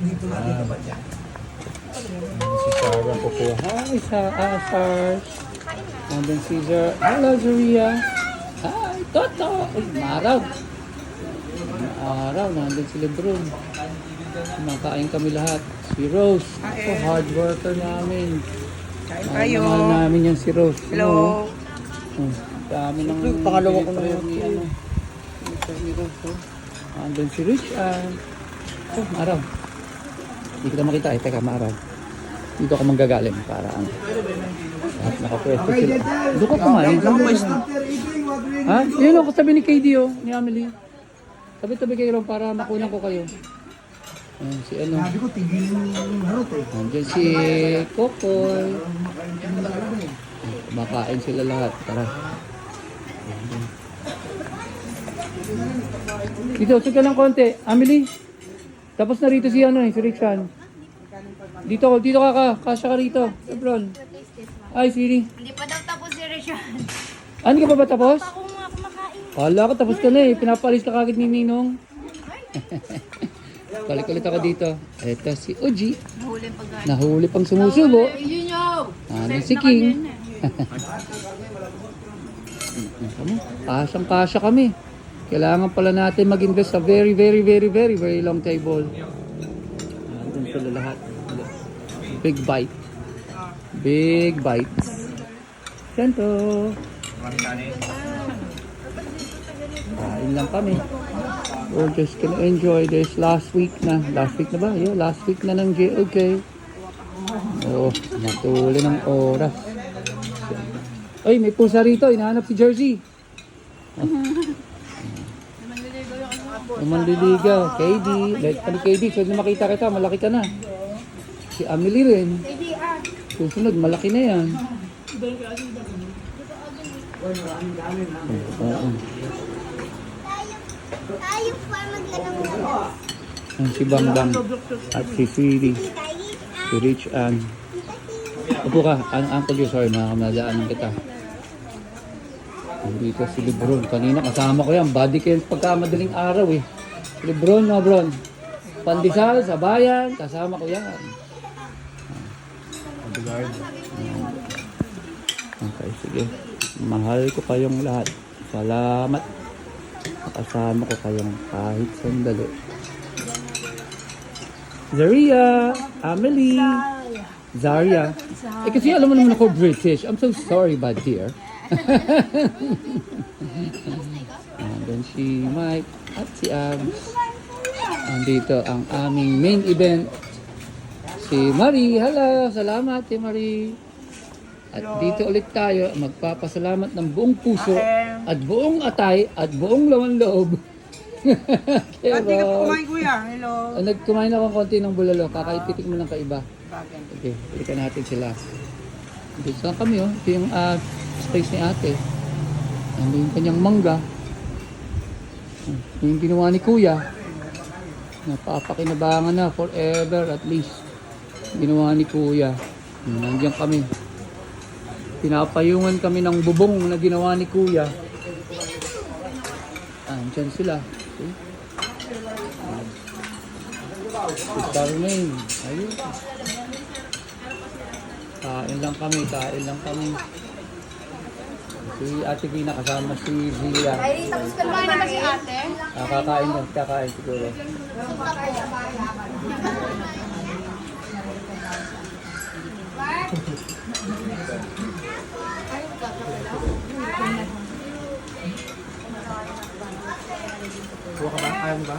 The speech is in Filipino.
Dito lang, dito ba dyan? Si Sarah po po. Hi, sa ah, Sars. Nandun si Zer. Hello, Zaria. Hi, Toto. Uy, maaraw. Maaraw, nandun si Lebron. Kumakain kami lahat. Si Rose. Ako, hard worker namin. Kain tayo. mahal namin yan si Rose. Hello. Ano? Oh, dami ng Pangalawa ko na yan. yan. Ni, ano, ito. Oh. Nandun si Rich. Ah. Oh, maaraw. Hindi kita makita. Eh, teka, maaraw. Dito ako manggagaling para ano. At nakapwesto sila. Doon ka kumain. Will Ha? Yun ako sabi ni KD oh, ni Amelie. Tabi-tabi kayo lang para makunan ko kayo. Ayan, si ano. Sabi ko, tigilin mo yung harot eh. Nandiyan si Kokoy. Kumakain sila lahat. Tara. Dito, sige lang konti. Amelie. Tapos na rito si ano eh, si Richan. Dito, dito ka ka. Kasya ka rito. Lebron. Ay, Siri. Hindi pa daw tapos si Rishan. Ah, hindi ka pa ba tapos? Ako nga kumakain. Kala ko tapos ka na eh. Pinapalis ka kagad ni Ninong. Balik ulit ako dito. Ito si Uji. Mahuli pag Nahuli pang sumusubo. Yun. Ano si King. Kasya kami. Kailangan pala natin mag-invest sa very, very, very, very, very long table. Nandun sila lahat. Big bite. Big bites. Sento. Kain lang kami. We're just gonna enjoy this last week na. Last week na ba? Yeah, last week na ng JOK. Oh, natuli ng oras. Ay, may pusa rito. Inahanap si Jersey. Oh. Manliligaw. KD. Like, kani KD, so na makita kita, malaki ka na. Si Amelie rin. Susunod, malaki na yan. Oo. Tayo pa maglanong Yan si Bangdang at si Siri, si Rich Ann. Upo ka, ang uncle you, sorry, makamadaanan kita. Nandito si Lebron. Kanina kasama ko yan, body care pagka madaling araw eh. Lebron, no Bron? Pandesal, sa bayan, kasama ko yan. Okay, sige. Mahal ko kayong lahat. Salamat. Nakasama ko kayong kahit sandali. Zaria, Amelie, Zaria. Eh kasi alam mo naman ako British. I'm so sorry, bad dear. And then si Mike at si Abs. Andito ang aming main event. Si Marie. Hello, salamat si Marie. At dito ulit tayo magpapasalamat ng buong puso at buong atay at buong laman loob. Kay At di ka kumain kuya. Hello. Ah, nagkumain ako ng konti ng bulalo. Kakaipitik mo lang kaiba. Bakit? Okay, balikan natin sila. Dito saan kami oh. Ito yung ah, space ni ate. Ano yung kanyang mangga. Ito yung ginawa ni kuya. Napapakinabangan na forever at least. Ginawa ni kuya. Nandiyan kami. Pinapayungan kami ng bubong na ginawa ni kuya. Andyan sila. Okay. Charmaine. Ayun. Kain lang kami, kain lang kami. Si Ate Gina kasama si Zia. Ay, tapos ka naman naman si ate. Ah, kakain lang, kakain siguro. Kuha ka ba? Ayaw mo ba?